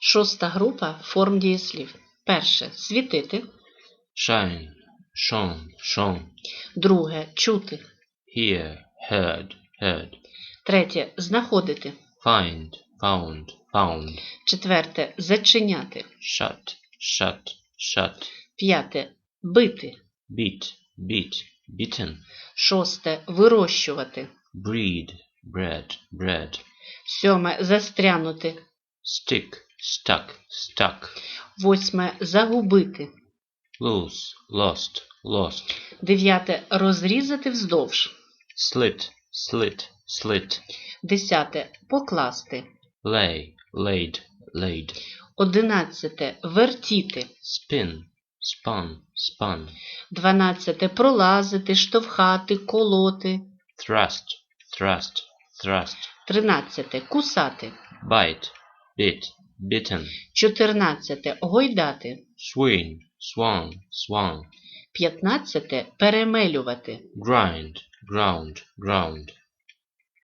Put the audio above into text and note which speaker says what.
Speaker 1: Шоста група форм дієслів. Перше світити.
Speaker 2: shine, shone, shone,
Speaker 1: Друге чути.
Speaker 2: hear, heard, heard,
Speaker 1: Третє знаходити.
Speaker 2: find, found, found,
Speaker 1: Четверте зачиняти.
Speaker 2: shut, shut, shut,
Speaker 1: П'яте бити.
Speaker 2: beat, beat, beaten,
Speaker 1: Шосте вирощувати.
Speaker 2: breed, bred, bred,
Speaker 1: Сьоме застрянути.
Speaker 2: stick, stuck, stuck,
Speaker 1: Восьме загубити.
Speaker 2: lose, lost, lost,
Speaker 1: Дев'яте розрізати вздовж.
Speaker 2: slit, slit, slit,
Speaker 1: Десяте покласти.
Speaker 2: lay, laid, laid,
Speaker 1: Одинадцяте вертіти.
Speaker 2: spin, spun, spun,
Speaker 1: Дванадцяте пролазити, штовхати, колоти.
Speaker 2: thrust, thrust, thrust,
Speaker 1: Тринадцяте кусати.
Speaker 2: bite, bit, bitten,
Speaker 1: Чотирнадцяте. Гойдати.
Speaker 2: swing, swan, swan.
Speaker 1: П'ятнадцяте. Перемелювати.
Speaker 2: grind, ground, ground,